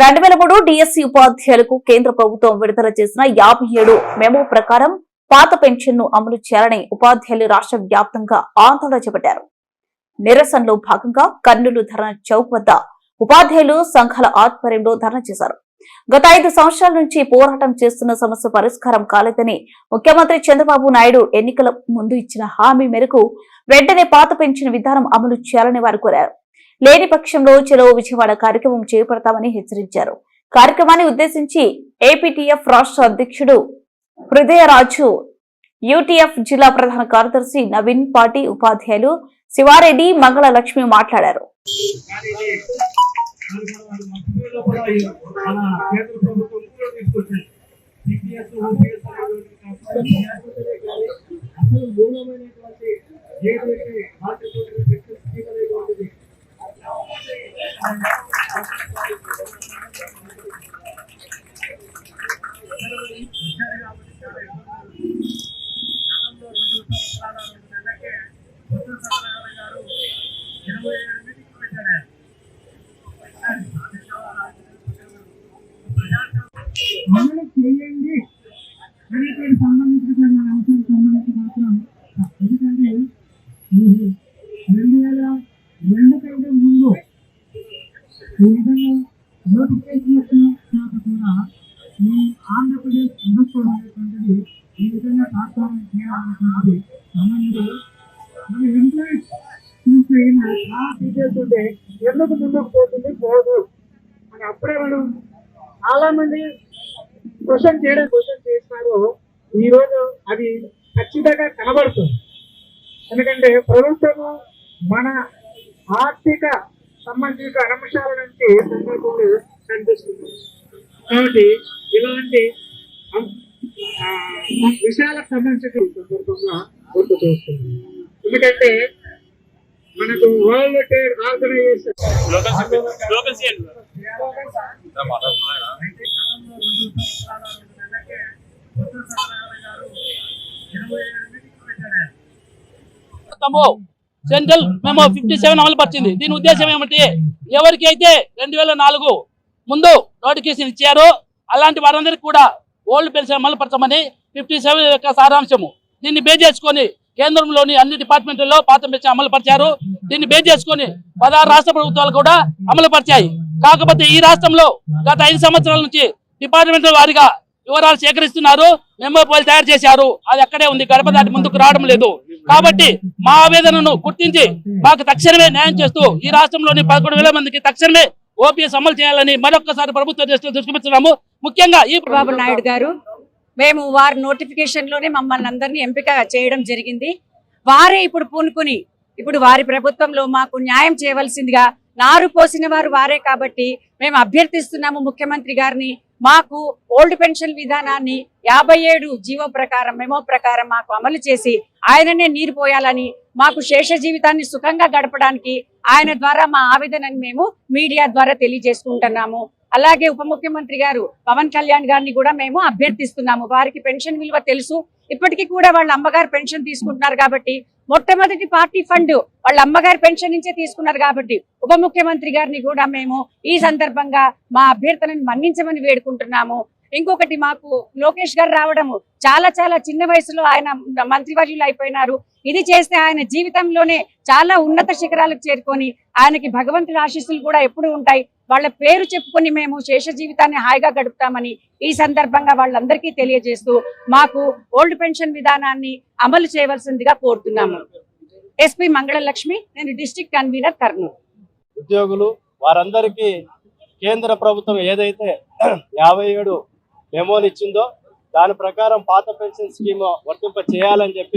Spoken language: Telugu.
రెండు వేల మూడు డిఎస్సి ఉపాధ్యాయులకు కేంద్ర ప్రభుత్వం విడుదల చేసిన యాభై ఏడు మెమో ప్రకారం పాత పెన్షన్ను అమలు చేయాలని ఉపాధ్యాయులు రాష్ట్ర వ్యాప్తంగా ఆందోళన చేపట్టారు. నిరసనలో భాగంగా కర్నూలు ధర్నా చౌక్ వద్ద ఉపాధ్యాయులు సంఘాల ఆధ్వర్యంలో ధర్నా చేశారు. గత ఐదు సంవత్సరాల నుంచి పోరాటం చేస్తున్న సమస్య పరిష్కారం కాలేదని ముఖ్యమంత్రి చంద్రబాబు నాయుడు ఎన్నికల ముందు ఇచ్చిన హామీ మేరకు వెంటనే పాత పెన్షన్ విధానం అమలు చేయాలని వారు కోరారు. లేని పక్షంలో చెలో విజయవాడ కార్యక్రమం చేపడతామని హెచ్చరించారు. కార్యక్రమాన్ని ఉద్దేశించి ఏపీటీఎఫ్ రాష్ట్ర అధ్యక్షుడు హృదయరాజు యూటీఎఫ్ జిల్లా ప్రధాన కార్యదర్శి నవీన్ పాటి ఉపాధ్యాయులు శివారెడ్డి మంగళ లక్ష్మి మాట్లాడారు. కానీ Thank you. విధంగా నోటిఫికేషన్ తర్వాత కూడా ఈ ఆంధ్రప్రదేశ్ ప్రభుత్వం అనేటువంటిది ఈ విధంగా చేయాలనేటువంటిది సంబంధించి మన ఎంప్లాయీస్ ఆ డీటెయిల్స్ ఉంటే ఎందుకు ముందుకు పోతుంది పోదు అని అప్పుడే మనం చాలా మంది క్వశ్చన్ చేయడం క్వశ్చన్ చేసినారు ఈ రోజు అది ఖచ్చితంగా కనబడుతుంది. ఎందుకంటే ప్రభుత్వము మన ఆర్థిక సంబంధిత అంశాల నుంచి సందర్భంలో కనిపిస్తుంది. కాబట్టి ఇలాంటి విషయాలకు సంబంధించిన సందర్భంగా గుర్తు చేస్తుంది ఎందుకంటే మనకు వరల్డ్ ట్రేడ్ ఆర్గనైజేషన్ మొత్తము సెంట్రల్ మేము ఫిఫ్టీ సెవెన్ అమలు పరిచింది. దీని ఉద్దేశం ఏమిటి ఎవరికైతే రెండు వేల నాలుగు ముందు నోటిఫికేషన్ ఇచ్చారో అలాంటి వారందరికీ కూడా ఓల్డ్ పెన్షన్ అమలు పరచమని ఫిఫ్టీ సెవెన్ యొక్క సారాంశము. దీన్ని బే చేసుకొని కేంద్రంలోని అన్ని డిపార్ట్మెంట్లలో పాత పెన్షన్ అమలు పరిచారు. దీన్ని బే చేసుకొని పదహారు రాష్ట్ర ప్రభుత్వాలు కూడా అమలు పరిచాయి. కాకపోతే ఈ రాష్ట్రంలో గత ఐదు సంవత్సరాల నుంచి డిపార్ట్మెంట్ వారిగా వివరాలు సేకరిస్తున్నారు. మెమో పోల్ తయారు చేశారు. అది అక్కడే ఉంది. గడప దాటి ముందుకు రావడం లేదు. కాబట్టి మా ఆవేదనను గుర్తించి మాకు తక్షణమే న్యాయం చేస్తూ ఈ రాష్ట్రంలోని పదకొండు వేల మందికి తక్షణమే ఓపీఎస్ అమలు చేయాలని మరొకసారి ప్రభుత్వ దృష్టిలో దృష్టిపెడుతున్నాము. ముఖ్యంగా ఈ బాబు నాయుడు గారు మేము వారి నోటిఫికేషన్లోనే మమ్మల్ని అందరినీ ఎంపిక చేయడం జరిగింది. వారే ఇప్పుడు పూనుకుని ఇప్పుడు వారి ప్రభుత్వంలో మాకు న్యాయం చేయవలసిందిగా నారు పోసిన వారు వారే కాబట్టి మేము అభ్యర్థిస్తున్నాము ముఖ్యమంత్రి గారిని. మాకు ఓల్డ్ పెన్షన్ విధానాన్ని యాభై ఏడు జీవో ప్రకారం మెమో ప్రకారం మాకు అమలు చేసి ఆయననే నీరు పోయాలని మాకు శేష జీవితాన్ని సుఖంగా గడపడానికి ఆయన ద్వారా మా ఆవేదనని మేము మీడియా ద్వారా తెలియజేసుకుంటున్నాము. అలాగే ఉప ముఖ్యమంత్రి గారు పవన్ కళ్యాణ్ గారిని కూడా మేము అభ్యర్థిస్తున్నాము. వారికి పెన్షన్ విలువ తెలుసు ఇప్పటికీ కూడా వాళ్ళ అమ్మగారు పెన్షన్ తీసుకుంటున్నారు కాబట్టి మొట్టమొదటి పార్టీ ఫండ్ వాళ్ళ అమ్మగారి పెన్షన్ నుంచే తీసుకున్నారు కాబట్టి ఉప ముఖ్యమంత్రి గారిని కూడా మేము ఈ సందర్భంగా మా అభ్యర్థనను మన్నించమని వేడుకుంటున్నాము. ఇంకొకటి మాకు లోకేష్ గారు రావడము. చాలా చాలా చిన్న వయసులో ఆయన మంత్రివర్యులు అయిపోయినారు. ఇది చేస్తే ఆయన జీవితంలోనే చాలా ఉన్నత శిఖరాలకు చేరుకొని ఆయనకి భగవంతుడి ఆశీస్సులు కూడా ఎప్పుడు ఉంటాయి. వాళ్ళ పేరు చెప్పుకొని మేము శేష జీవితాన్ని హాయిగా గడుపుతామని ఈ సందర్భంగా వాళ్ళందరికీ తెలియజేస్తూ మాకు ఓల్డ్ పెన్షన్ విధానాన్ని అమలు చేయవలసిందిగా కోరుతున్నాము. ఎస్పీ మంగళలక్ష్మి నేను డిస్ట్రిక్ట్ కన్వీనర్ కర్నూలు. ఉద్యోగులు వారందరికీ కేంద్ర ప్రభుత్వం ఏదైతే యాభై ఏడు మెమోలు ఇచ్చిందో దాని ప్రకారం పాత పెన్షన్ స్కీమ్ వర్తింప చేయాలని చెప్పి